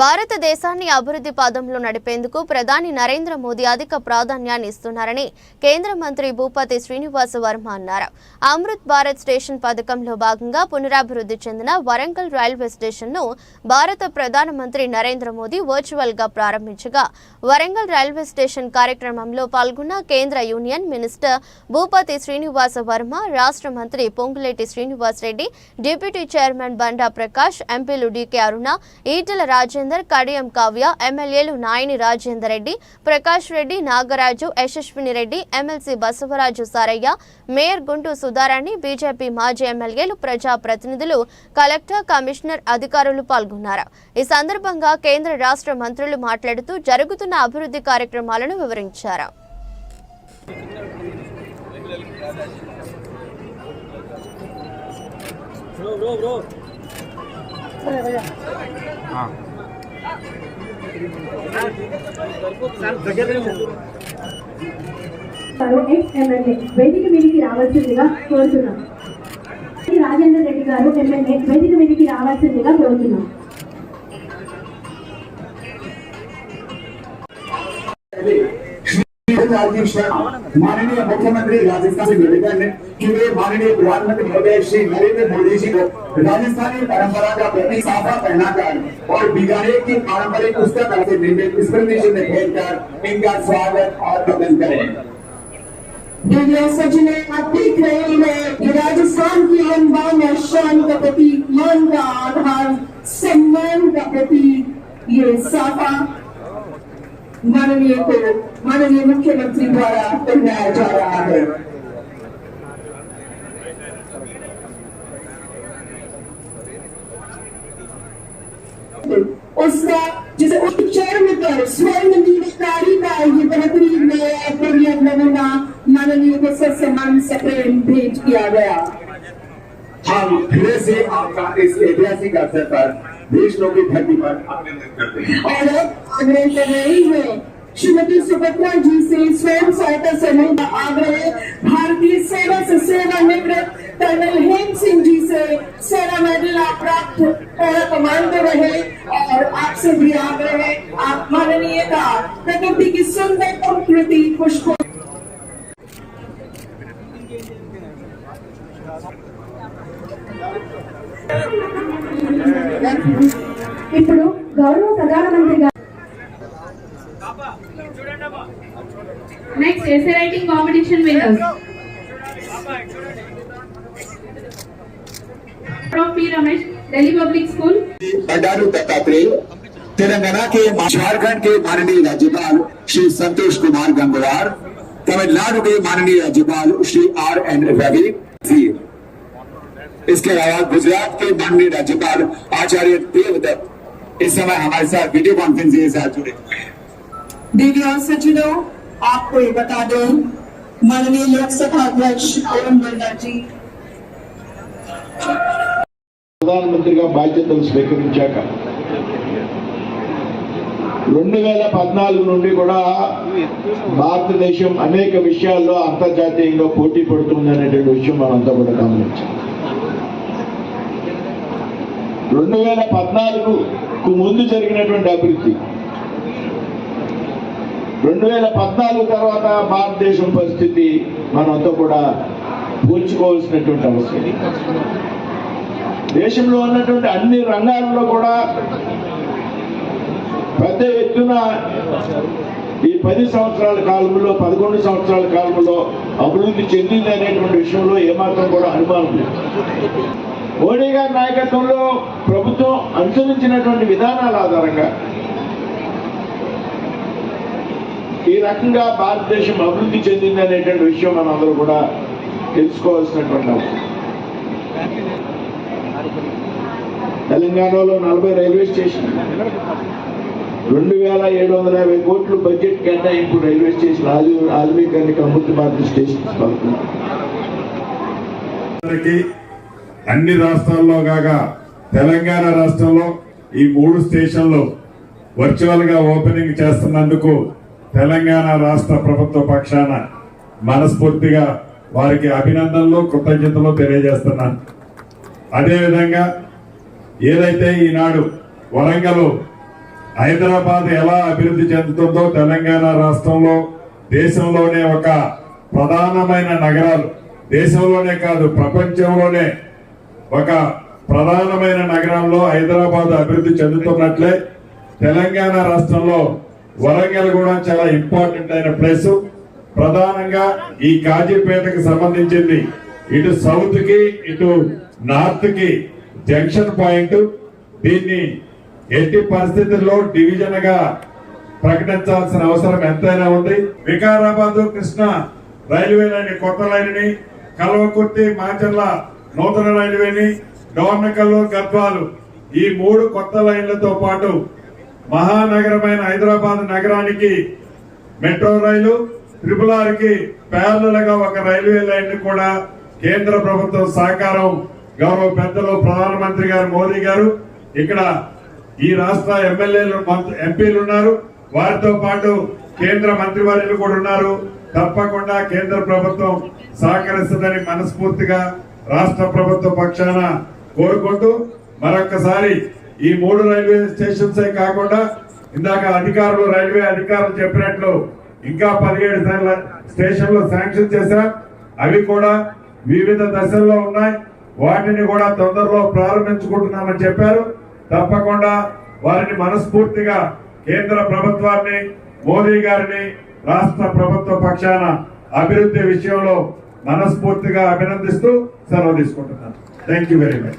భారతదేశాన్ని అభివృద్ధి పదంలో నడిపేందుకు ప్రధాని నరేంద్ర మోదీ అధిక ప్రాధాన్యాన్ని ఇస్తున్నారని కేంద్ర మంత్రి భూపతి శ్రీనివాస వర్మ అన్నారు. అమృత్ భారత్ స్టేషన్ పథకంలో భాగంగా పునరాభివృద్ధి చెందిన వరంగల్ రైల్వే స్టేషన్ను భారత ప్రధానమంత్రి నరేంద్ర మోదీ వర్చువల్గా ప్రారంభించగా వరంగల్ రైల్వే స్టేషన్ కార్యక్రమంలో పాల్గొన్న కేంద్ర యూనియన్ మినిస్టర్ భూపతి శ్రీనివాస వర్మ రాష్ట్ర మంత్రి పొంగులేటి శ్రీనివాస్ రెడ్డి డిప్యూటీ చైర్మన్ బండా ప్రకాష్ ఎంపీలు డీకే అరుణ ఈటెల రాజేంద్ర కడియం కావ్య ఎమ్మెల్యేలు Nayani Rajender Reddy Prakash Reddy Nagaraju Yashaswini Reddy MLC Basavaraju Saraiah mayor Guntu Sudharani BJP మాజీ ఎమ్మెల్యేలు ప్రజా ప్రతినిధులు కలెక్టర్ కమిషనర్ అధికారులు పాల్గొన్నారు. ఈ సందర్భంగా కేంద్ర రాష్ట్ర మంత్రులు మాట్లాడుతూ జరుగుతున్న అభివృద్ధి కార్యక్రమాలను వివరించారు. గారు ఎక్స్ ఎమ్మెల్యే వేదిక మీదికి రావాల్సిందిగా కోరుతున్నాం. శ్రీ రాజేందర్ రెడ్డి గారు ఎమ్మెల్యే. వేదిక మీదికి రావాల్సిందిగా కోరుతున్నాం. अध्यक्ष माननीय मुख्यमंत्री राजस्थान से निवेदन है कि वे माननीय प्रधानमंत्री महोदय श्री नरेंद्र मोदी जी को राजस्थानी परंपरा का प्रतीक साफा पहनाकर और बिगाड़े की पारंपरिक पुस्तक से निर्मित स्मृति में भेजकर इनका स्वागत और वंदन करें। दिव्या सजने आप देख रहे हैं ये राजस्थान की लंबा में शान का प्रतीक, मान का आधार, सम्मान का प्रतीक, ये साफा माननीय को, माननीय मुख्यमंत्री द्वारा पहनाया जा रहा है। उसका, जिसे उच्चारण कर, स्वर्ण मीनाकारी का ये बेहतरीन नया प्रिय नमूना माननीय को सत्समान से प्रेम भेंट किया गया। हम फिर से आपका इस ऐतिहासिक अवसर पर देशों की धरती पर अभिनंदन करते हैं। और आग्रह श्रीमती सुभद्रा जी से स्वयं सहायता समूह का आग्रह, भारतीय सेवा से सेवानिवृत्त कर्नल हेम सिंह जी से सेवा मेडल आप प्राप्त पैरा कमांडो रहे, और आपसे भी आग्रह है, आप माननीय का प्रकृति की सुंदर प्रकृति, पुष्पों ఇప్పుడు గౌరవ ప్రధానమంత్రి గారు Next, essay writing competition winners. From P. Ramesh, Delhi Public School. Bandaru Dattatreya Telangana के झारखंड के माननीय राज्यपाल श्री संतोष कुमार गंगवार तमिलनाडु के माननीय राज्यपाल श्री आर एन रवि जी इसके अलावा गुजरात के माननीय राज्यपाल आचार्य देवदत्त इस समय हमारे साथ वीडियो कॉन्फ्रेंसिंग के साथ जुड़े हुए हैं दिव्या सज्जनों आपको ये बता दें माननीय लोकसभा अध्यक्ष ओम बिरला जी ప్రధానమంత్రిగా బాధ్యతలు స్వీకరించాక రెండు వేల పద్నాలుగు నుండి కూడా భారతదేశం అనేక విషయాల్లో అంతర్జాతీయంగా పోటీ పడుతుంది అనేటువంటి విషయం మనంతా కూడా గమనించాం రెండు వేల పద్నాలుగుకు ముందు జరిగినటువంటి అభివృద్ధి. రెండు వేల పద్నాలుగు తర్వాత భారతదేశం పరిస్థితి మనంతా కూడా పోల్చుకోవాల్సినటువంటి అవసరం దేశంలో ఉన్నటువంటి అన్ని రంగాల్లో కూడా పెద్ద ఎత్తున ఈ పది సంవత్సరాల కాలంలో పదకొండు సంవత్సరాల కాలంలో అభివృద్ధి చెందింది అనేటువంటి విషయంలో ఏమాత్రం కూడా అనుమానం లేదు. మోడీ గారి నాయకత్వంలో ప్రభుత్వం అనుసరించినటువంటి విధానాల ఆధారంగా ఈ రకంగా భారతదేశం అభివృద్ధి చెందింది అనేటువంటి విషయం మనందరూ కూడా తెలుసుకోవాల్సినటువంటి అవసరం. తెలంగాణలో నలభై రైల్వే స్టేషన్ రెండు వేల ఏడు వందల యాభై కోట్లు బడ్జెట్ కేటాయింపు రైల్వే స్టేషన్ ఆధు ఆధునీకరణకి అమృత భారత స్టేషన్ పడుతుంది అన్ని రాష్ట్రాల్లో కాగా తెలంగాణ రాష్ట్రంలో ఈ మూడు స్టేషన్లు వర్చువల్గా ఓపెనింగ్ చేస్తున్నందుకు తెలంగాణ రాష్ట్ర ప్రభుత్వ పక్షాన మనస్ఫూర్తిగా వారికి అభినందనలు కృతజ్ఞతలు తెలియజేస్తున్నాను అదేవిధంగా ఏదైతే ఈనాడు వరంగల్ హైదరాబాద్ ఎలా అభివృద్ధి చెందుతుందో తెలంగాణ రాష్ట్రంలో దేశంలోనే ఒక ప్రధానమైన నగరాలు. దేశంలోనే కాదు ప్రపంచంలోనే ఒక ప్రధానమైన నగరంలో హైదరాబాద్ అభివృద్ధి చెందుతున్నట్లే తెలంగాణ రాష్ట్రంలో వరంగల్ కూడా చాలా ఇంపార్టెంట్ అయిన ప్లేస్. ప్రధానంగా ఈ కాజీపేటకు సంబంధించింది ఇటు సౌత్కి ఇటు నార్త్కి జంక్షన్ పాయింట్. దీన్ని ఎట్టి పరిస్థితుల్లో డివిజన్గా ప్రకటించాల్సిన అవసరం ఎంతైనా ఉంది. వికారాబాద్ కృష్ణ రైల్వే లైన్ కొత్త లైన్ని కల్వకుర్తి మాచర్ల నూతన రైల్వేని డోర్నకల్లు గద్వాలు. ఈ మూడు కొత్త లైన్లతో పాటు మహానగరమైన హైదరాబాద్ నగరానికి మెట్రో రైలు ట్రిపుల్ ఆర్కి ప్యారలగా ఒక రైల్వే లైన్ కూడా కేంద్ర ప్రభుత్వం సహకారం గౌరవ పెద్దలు ప్రధానమంత్రి గారు మోదీ గారు ఇక్కడ ఈ రాష్ట్ర ఎమ్మెల్యేలు మంత్రి- ఎంపీలు ఉన్నారు. వారితో పాటు కేంద్ర మంత్రివర్యులు కూడా ఉన్నారు. తప్పకుండా కేంద్ర ప్రభుత్వం సహకరిస్తుందని మనస్ఫూర్తిగా రాష్ట్ర ప్రభుత్వ పక్షాన కోరుకుంటూ మరొక్కసారి ఈ మూడు రైల్వే స్టేషన్స్ కాకుండా ఇందాక అధికారులు రైల్వే అధికారులు చెప్పినట్లు ఇంకా పదిహేడు స్టేషన్లు శాంక్షన్ చేశాం. అవి కూడా వివిధ దశల్లో ఉన్నాయి. వాటిని కూడా తొందరలో ప్రారంభించుకుంటున్నామని చెప్పారు. తప్పకుండా వారిని మనస్ఫూర్తిగా కేంద్ర ప్రభుత్వాన్ని మోదీ గారిని రాష్ట్ర ప్రభుత్వ పక్షాన అభివృద్ధి విషయంలో మనస్ఫూర్తిగా అభినందిస్తూ సెలవు తీసుకుంటున్నాను. Thank you very much